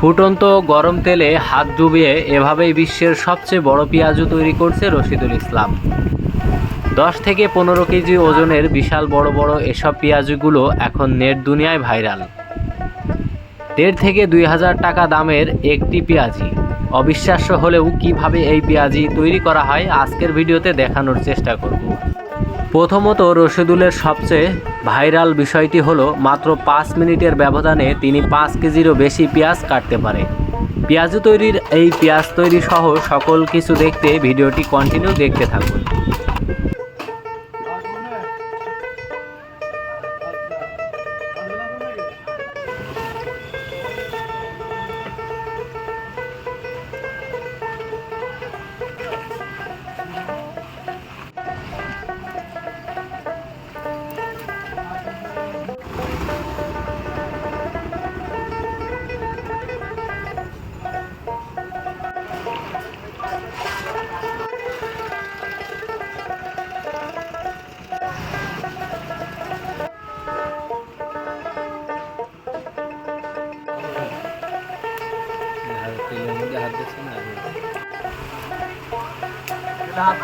ফুটন্ত গরম তেলে হাত ডুবিয়ে এভাবেই বিশ্বের সবচেয়ে বড় পেঁয়াজু তৈরি করছে রশিদুল ইসলাম। দশ থেকে পনেরো কেজি ওজনের বিশাল বড় বড় এসব পেঁয়াজগুলো এখন নেট দুনিয়ায় ভাইরাল। দেড় থেকে দুই হাজার টাকা দামের একটি পেঁয়াজি। অবিশ্বাস্য হলেও কীভাবে এই পেঁয়াজি তৈরি করা হয় আজকের ভিডিওতে দেখানোর চেষ্টা করব। প্রথমত রশিদুলের সবচেয়ে ভাইরাল বিষয়টি হলো, মাত্র পাঁচ মিনিটের ব্যবধানে তিনি পাঁচ কেজিরও বেশি পেঁয়াজ কাটতে পারে। পেঁয়াজ তৈরির এই পেঁয়াজ তৈরি সহ সকল কিছু দেখতে ভিডিওটি কন্টিনিউ দেখতে থাকুন। চলে হাত দিচ্ছেন না? হাত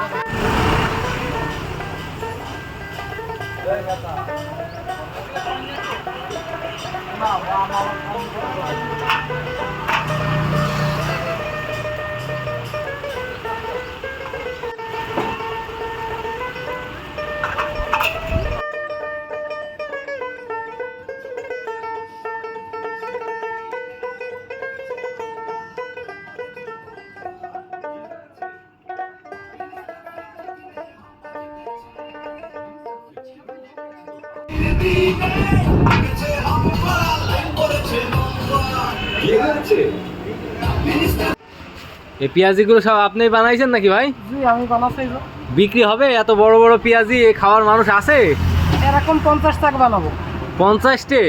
এই পেঁয়াজিগুলো সব আপনি বানাইছেন নাকি ভাই? আমি বানাচ্ছি বিক্রি হবে? এত বড় বড় পেঁয়াজি এ খাওয়ার মানুষ আছে? এরকম পঞ্চাশ টাকা বানাবো। পঞ্চাশটে?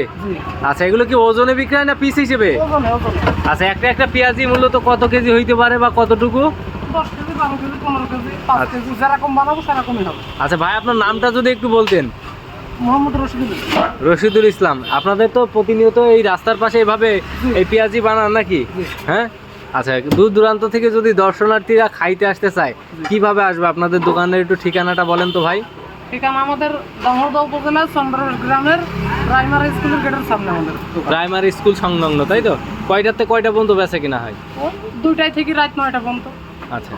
আচ্ছা এগুলো কি ওজনে বিক্রি হয় না পিস হিসেবে? আচ্ছা একটা একটা পেঁয়াজি মূলত কত কেজি হইতে পারে বা কতটুকু? আচ্ছা। আচ্ছা ভাই আপনার নামটা যদি একটু বলতেন। মোহাম্মদ রশিদুল রশিদুল ইসলাম। আপনাদের তো প্রতিনিয়ত এই রাস্তার পাশে এভাবে এই পেঁয়াজি বানান নাকি? হ্যাঁ? আচ্ছা দূর দূরান্ত থেকে যদি দর্শনার্থীরা খাইতে আসতে চায় কীভাবে আসবে? আপনাদের দোকানের একটু ঠিকানাটা বলেন তো ভাই। ঠিকানা আমাদের দামোদা উপজেলার চন্দ্রস গ্রামের প্রাইমারি স্কুলের গেটের সামনে আমাদের প্রাইমারি স্কুল সংলগ্ন তাই তো? কয়টার থেকে কয়টা পর্যন্ত বেচা কিনা হয়? ওই দুইটাই থেকে রাত নয়টা পর্যন্ত। আচ্ছা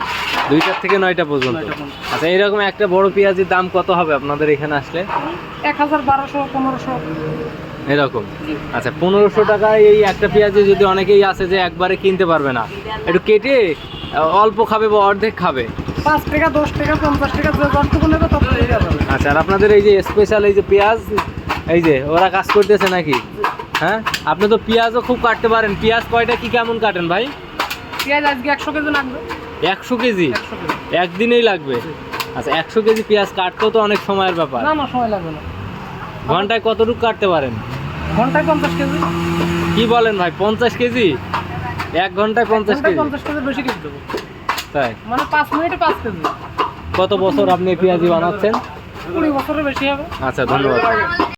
দুইটার থেকে নয়টা পর্যন্ত? আচ্ছা এরকম একটা বড় পেঁয়াজির দাম কত হবে আপনাদের এখানে আসলে? এক হাজার বারোশো পনেরোশো। এরকম? আচ্ছা পনেরোশো টাকায় এই একটা পেঁয়াজি যদি অনেকেই আছে যে একবারে কিনতে পারবে না একটু কেটে অল্প খাবে বা অর্ধেক খাবে? পাঁচ টাকা দশ টাকা পঞ্চাশ টাকা যতটুকু নেবে আচ্ছা আর আপনাদের এই যে স্পেশাল এই যে পেঁয়াজ এই যে ওরা কাজ করতেছে নাকি? হ্যাঁ? আপনি তো পেঁয়াজও খুব কাটতে পারেন। পেঁয়াজ কয়টা কি কেমন কাটেন ভাই? পেঁয়াজ আজকে একশো কেজি লাগবে। একশো কেজি? একদিনেই লাগবে? আচ্ছা একশো কেজি পেঁয়াজ কাটতেও তো অনেক সময়ের ব্যাপার। না না সময় লাগবে না। ঘন্টায় কতটুকু কাটতে পারেন? ঘন্টায় পঞ্চাশ কেজি। কি বলেন ভাই পঞ্চাশ কেজি? এক ঘন্টায় পঞ্চাশ কেজি? পঞ্চাশ কেজি বেশি কেজি দেবো। তাই? মানে পাঁচ মিনিটে পাঁচ কেজি। কত বছর আপনি পেঁয়াজি বানাচ্ছেন? কুড়ি বছরের বেশি হবে। আচ্ছা ধন্যবাদ।